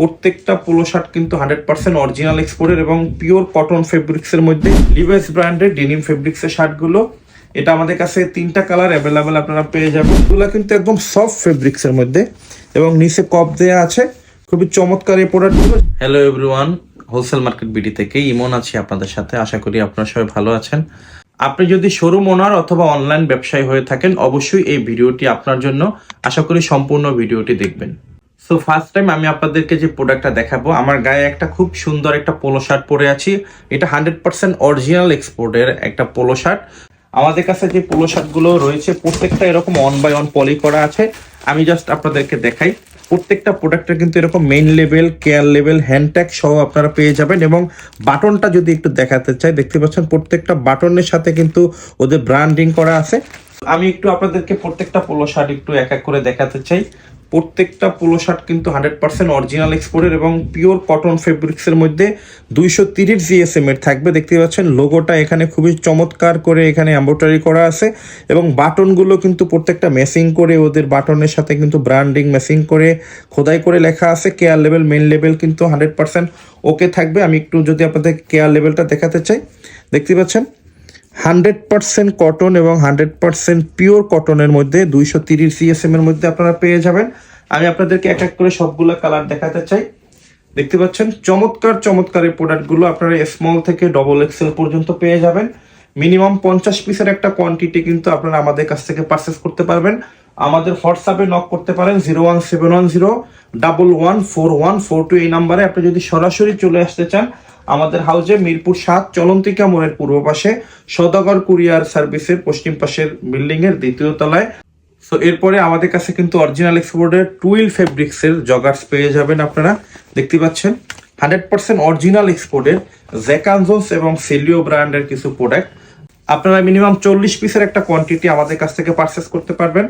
প্রত্যেকটা polo shirt কিন্তু hundred percent original এক্সপোর্টের এবং পিওর কটন ফেব্রিক্সের মধ্যে লিভাইস ব্র্যান্ডের ডেনিম ফেব্রিক্সের শার্টগুলো এটা আমাদের কাছে তিনটা কালার অ্যাভেলেবেল আপনারা পেয়ে যাবেন। এগুলো কিন্তু একদম সফট ফেব্রিক্সের মধ্যে এবং নিচে কপ দেয়া আছে। খুবই চমৎকার এই প্রোডাক্টগুলো hello everyone wholesale market BD থেকে ইমন আছি আপনাদের সাথে। আশা করি আপনারা সবাই ভালো আছেন। আপনি যদি শোরুম ওনার অথবা অনলাইন ব্যবসায়ী হয়ে থাকেন, অবশ্যই এই ভিডিওটি আপনার জন্য। আশা করি সম্পূর্ণ ভিডিওটি দেখবেন। সো ফার্স্ট টাইম আমি আপনাদেরকে যে প্রোডাক্টটা দেখাবো, আমার গায়ে একটা খুব সুন্দর একটা পোলো শার্ট পরে আছি। এটা হান্ড্রেড পার্সেন্ট অরিজিনাল এক্সপোর্টের একটা পোলো শার্ট আমাদের কাছে যে পোলো শার্টগুলো রয়েছে, প্রত্যেকটা এরকম অন বাই অন পলি করা আছে। আমি জাস্ট আপনাদেরকে দেখাই। প্রত্যেকটা প্রোডাক্টের কিন্তু এরকম main level care level hand tag সহ আপনারা পেয়ে যাবেন এবং বাটনটা যদি একটু দেখাতে চাই, দেখতে পাচ্ছেন প্রত্যেকটা বাটনের সাথে কিন্তু ওদের ব্র্যান্ডিং করা আছে। আমি একটু আপনাদেরকে প্রত্যেকটা পোলো শার্ট একটু এক এক করে দেখাতে চাই। প্রত্যেকটা পোলো শার্ট কিন্তু হান্ড্রেড পার্সেন্ট অরিজিনাল এক্সপোর্টের এবং পিওর কটন ফেব্রিক্সের মধ্যে দুইশো তিরিশ জিএসএম এর থাকবে। দেখতে পাচ্ছেন লোগোটা এখানে খুবই চমৎকার করে এখানে এম্ব্রয়ডারি করা আছে এবং বাটনগুলো কিন্তু প্রত্যেকটা মেসিং করে, ওদের বাটনের সাথে কিন্তু ব্র্যান্ডিং মেসিং করে, খোদাই করে লেখা আছে। কেয়ার লেভেল মেন লেভেল কিন্তু হান্ড্রেড পার্সেন্ট ওকে থাকবে। আমি একটু যদি আপনাদের কেয়ার লেভেলটা দেখাতে চাই, দেখতে পাচ্ছেন হান্ড্রেড পার্সেন্ট কটন এবং হান্ড্রেড পার্সেন্ট পিওর কটনের মধ্যে দুইশো তিরিশ সিএসএম এর মধ্যে আপনারা পেয়ে যাবেন। আমি আপনাদেরকে এক এক করে সবগুলো কালার দেখাতে চাই। দেখতে পাচ্ছেন, চমৎকার চমৎকার এই প্রোডাক্টগুলো আপনারা স্মল থেকে ডবল এক্সেল পর্যন্ত পেয়ে যাবেন। মিনিমাম পঞ্চাশ পিসের একটা কোয়ান্টিটি কিন্তু আপনারা আমাদের কাছ থেকে পারচেস করতে পারবেন। আমাদের হোয়াটসঅ্যাপে নক করতে পারেন zero one seven one zero double one four one four two এই নাম্বারে আপনি যদি সরাসরি চলে আসতে চান আমাদের হাউজে মিরপুর সাত, চলন্তিকা মোড়ের পূর্ব পাশে সদাগর কুরিয়ার সার্ভিসের পশ্চিম পাশের বিল্ডিং এর দ্বিতীয় তলায়। সো এরপরে আমাদের কাছে কিন্তু অরিজিনাল এক্সপোর্টের টুইল ফেব্রিক্সের জগার্স পেয়ে যাবেন আপনারা। দেখতে পাচ্ছেন হান্ড্রেড পার্সেন্ট অরিজিনাল এক্সপোর্টের জ্যাকানজোস এবং সেলিও ব্র্যান্ডের কিছু প্রোডাক্ট আপনারা মিনিমাম চল্লিশ পিসের একটা কোয়ান্টিটি আমাদের কাছ থেকে পারচেস করতে পারবেন।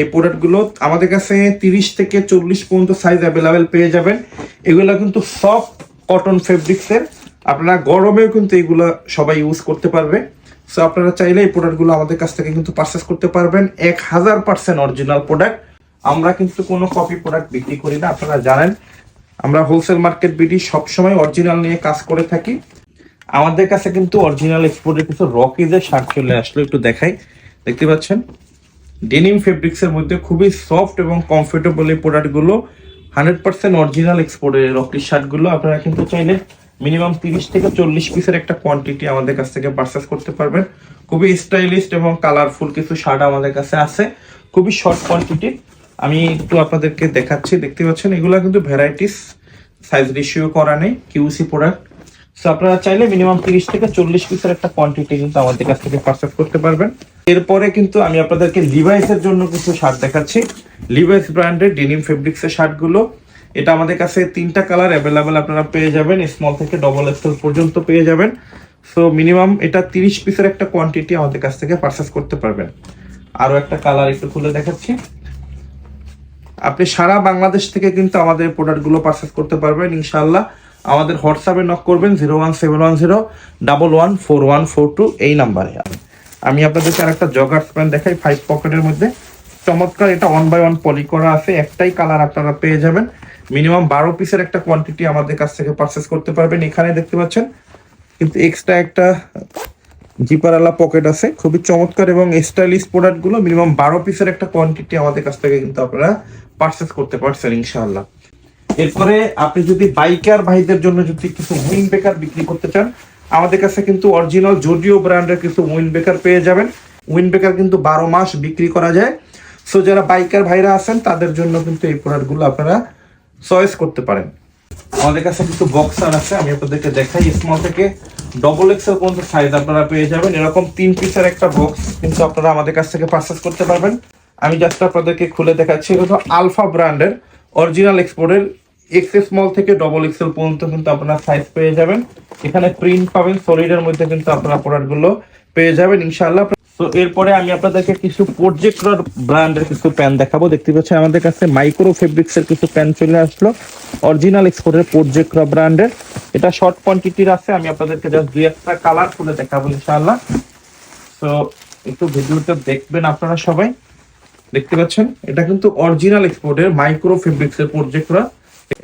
এই প্রোডাক্টগুলো আমাদের কাছে তিরিশ থেকে চল্লিশ পর্যন্ত সাইজ অ্যাভেলেবেল পেয়ে যাবেন। এগুলো কিন্তু সফট কটন ফেব্রিক্সের আপনারা গরমেও কিন্তু এগুলো সবাই ইউজ করতে পারবে। সো আপনারা চাইলে এই প্রোডাক্টগুলো আমাদের কাছ থেকে কিন্তু পারচেস করতে পারবেন। এক হাজার পার্সেন্ট অরিজিনাল প্রোডাক্ট আমরা কিন্তু কোনো কপি প্রোডাক্ট বিক্রি করি না, আপনারা জানেন। আমরা হোলসেল মার্কেট বিডি সবসময় অরিজিনাল নিয়ে কাজ করে থাকি। আমাদের কাছে কিন্তু অরিজিনাল এক্সপোর্টের কিছু রকিজের শার্ট চলে আসলো, একটু দেখাই। দেখতে পাচ্ছেন? ডেনিম ফেব্রিক্সের মধ্যে খুবই সফট এবং কমফোর্টেবল এই প্রোডাক্টগুলো হান্ড্রেড পার্সেন্ট অরিজিনাল এক্সপোর্টের রকির শার্টগুলো আপনারা কিন্তু চাইলে মিনিমাম তিরিশ থেকে চল্লিশ পিসের একটা কোয়ান্টিটি আমাদের কাছ থেকে পারচেস করতে পারবেন। খুবই স্টাইলিস্ট এবং কালারফুল কিছু শার্ট আমাদের কাছে আছে। খুবই শর্ট কোয়ান্টিটি আমি একটু আপনাদেরকে দেখাচ্ছি, দেখতে পাচ্ছেন? এগুলো কিন্তু ভ্যারাইটিস সাইজ রেশিও করা নেই কিউসি প্রোডাক্ট সো আপনারা চাইলে মিনিমাম তিরিশ থেকে চল্লিশ পিসের একটা কোয়ান্টিটি কিন্তু আমাদের কাছ থেকে পারচেস করতে পারবেন। এরপরে কিন্তু আমি আপনাদেরকে লিভাইসের জন্য কিছু শার্ট দেখাচ্ছি। লিভাইস ব্র্যান্ডের ডেনিম ফেব্রিক্সের শার্টগুলো। এটা আমাদের কাছে তিনটা কালার অ্যাভেলেবেল আপনারা পেয়ে যাবেন। স্মল থেকে ডবল এক্সেল পর্যন্ত পেয়ে যাবেন। সো মিনিমাম এটা তিরিশ পিসের একটা কোয়ান্টিটি আমাদের কাছ থেকে পারচেস করতে পারবেন। আরও একটা কালার একটু খুলে দেখাচ্ছি। আপনি সারা বাংলাদেশ থেকে কিন্তু আমাদের প্রোডাক্টগুলো পারচেস করতে পারবেন ইনশাল্লাহ আমাদের হোয়াটসঅ্যাপে নক করবেন zero one seven one zero double one four one four two এই নাম্বারে। আমি আপনাদেরকে আরেকটা জগার্স প্যান্ট দেখাই ফাইভ পকেটের মধ্যে। চমৎকার, এটা ওয়ান বাই ওয়ান পলি করা আছে। একটাই কালার আপনারা পেয়ে যাবেন। মিনিমাম বারো পিসের একটা কোয়ান্টিটি আমাদের কাছ থেকে পারচেস করতে পারবেন এখানে, দেখতে পাচ্ছেন? কিন্তু এক্সট্রা একটা জিপারালা পকেট আছে। খুবই চমৎকার এবং স্টাইলিশ প্রোডাক্টগুলো মিনিমাম বারো পিসের একটা কোয়ান্টিটি আমাদের কাছ থেকে কিন্তু আপনারা পারচেস করতে পারছেন, ইনশাআল্লাহ। এরপরে আপনি যদি বাইকার ভাইদের জন্য যদি কিছু উইন বেকার বিক্রি করতে চান আমাদের কাছে কিন্তু অরিজিনাল জোডিও ব্র্যান্ডের কিন্তু উইন বেকার পেয়ে যাবেন। উইন বেকার কিন্তু বারো মাস বিক্রি করা যায়। সো যারা বাইকার ভাইরা আছেন, তাদের জন্য কিন্তু এই প্রোডাক্টগুলো আপনারা চয়েস করতে পারেন। আমাদের কাছে কিন্তু বক্সার আছে, আমি আপনাদেরকে দেখাই। স্মল থেকে ডবল এক্সেল পর্যন্ত সাইজ আপনারা পেয়ে যাবেন। এরকম তিন পিসের একটা বক্স কিন্তু আপনারা আমাদের কাছ থেকে পারচেস করতে পারবেন। আমি জাস্ট আপনাদেরকে খুলে দেখাচ্ছি। এটা আলফা ব্র্যান্ডের অরিজিনাল এক্সপোর্টের এক্স স্মল থেকে ডবল এক্সেল পর্যন্ত কিন্তু আপনারা সাইজ পেয়ে যাবেন। এখানে প্রিন্ট পাবেন সলিডের মধ্যে কিন্তু আপনারা প্রোডাক্টগুলো পেয়ে যাবেন, ইনশাআল্লাহ। তো এরপরে আমি আপনাদেরকে কিছু প্রজেক্টর ব্র্যান্ডের কিছু প্যান দেখাবো। দেখতে পাচ্ছেন আমাদের কাছে মাইক্রো ফেব্রিক্স এর কিছু প্যান চলে আসলো। অরিজিনাল এক্সপোর্টের প্রজেক্টর ব্র্যান্ডের এটা শর্ট কোয়ান্টিটির আছে, আমি আপনাদেরকে জাস্ট দুই একটা কালার খুলে দেখাবো, ইনশাআল্লাহ। তো একটু ভিডিওটা দেখবেন আপনারা সবাই। দেখতে পাচ্ছেন, এটা কিন্তু অরিজিনাল এক্সপোর্টের মাইক্রো ফেব্রিক্স এর প্রজেক্টরা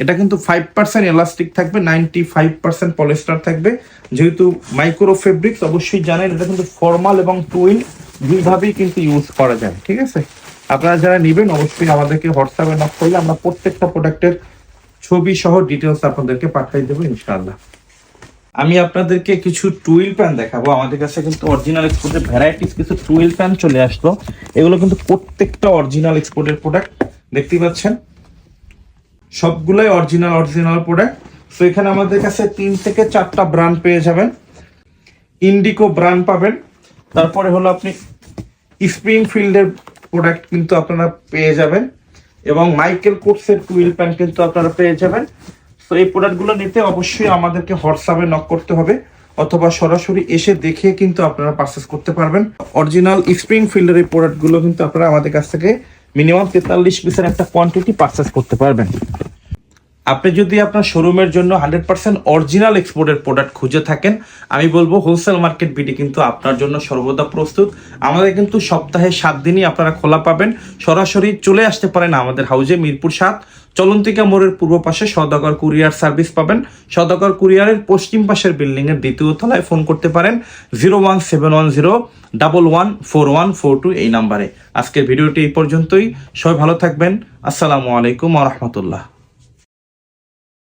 এটা কিন্তু ফাইভ পার্সেন্ট এলাস্টিক থাকবে নাইনটি ফাইভ পার্সেন্ট পলিস্টার থাকবে। যেহেতু মাইক্রো ফেব্রিক্স অবশ্যই জানেন, এটা কিন্তু ফর্মাল এবং টুইন দুইভাবেই কিন্তু ইউজ করা যায়, ঠিক আছে? আপনারা যারা নেবেন, অবশ্যই আমাদেরকে হোয়াটসঅ্যাপে নক করলে আমরা প্রত্যেকটা প্রোডাক্টের ছবি সহ ডিটেলস আপনাদেরকে পাঠিয়ে দেবো, ইনশাআল্লাহ। আমি আপনাদেরকে কিছু টুইল প্যান দেখাবো। আমাদের কাছে কিন্তু অরিজিনাল এক্সপোর্টের ভ্যারাইটিস কিছু টুইল প্যান চলে আসলো। এগুলো কিন্তু প্রত্যেকটা অরিজিনাল এক্সপোর্টের প্রোডাক্ট দেখতেই পাচ্ছেন? সবগুলোই অরিজিনাল অরিজিনাল প্রোডাক্ট তো এখানে আমাদের কাছে তিন থেকে চারটা ব্র্যান্ড পেয়ে যাবেন। ইন্ডিকো ব্র্যান্ড পাবেন। তারপরে হলো আপনি স্প্রিং ফিল্ডের প্রোডাক্ট কিন্তু আপনারা পেয়ে যাবেন। এবং মাইকেল কোর্সের টুইল প্যান্ট কিন্তু আপনারা পেয়ে যাবেন। তো এই প্রোডাক্টগুলো নিতে অবশ্যই আমাদেরকে হোয়াটসঅ্যাপে নক করতে হবে। অথবা সরাসরি এসে দেখে কিন্তু আপনারা পারচেস করতে পারবেন। অরিজিনাল স্প্রিং ফিল্ডের এই প্রোডাক্টগুলো কিন্তু আপনারা আমাদের কাছ থেকে মিনিমাম তেতাল্লিশ পিসের একটা কোয়ান্টিটি পারচেস করতে পারবেন। আপনি যদি আপনার শোরুমের জন্য হান্ড্রেড পার্সেন্ট অরিজিনাল এক্সপোর্টের প্রোডাক্ট খুঁজে থাকেন, আমি বলব হোলসেল মার্কেট বিডি কিন্তু আপনার জন্য সর্বদা প্রস্তুত। আমাদের কিন্তু সপ্তাহে সাত দিনই আপনারা খোলা পাবেন। সরাসরি চলে আসতে পারেন আমাদের হাউজে মিরপুর সাত। চলন্তিকা মোড়ের পূর্ব পাশে সদাগর কুরিয়ার সার্ভিস পাবেন। সদাগর কুরিয়ারের পশ্চিম পাশের বিল্ডিং এর দ্বিতীয় তলায় ফোন করতে পারেন zero one seven one zero double one four one four two এই নাম্বারে। আজকের ভিডিওটি এই পর্যন্তই। সবাই ভালো থাকবেন। আসসালামু আলাইকুম রহমতুল্লাহ।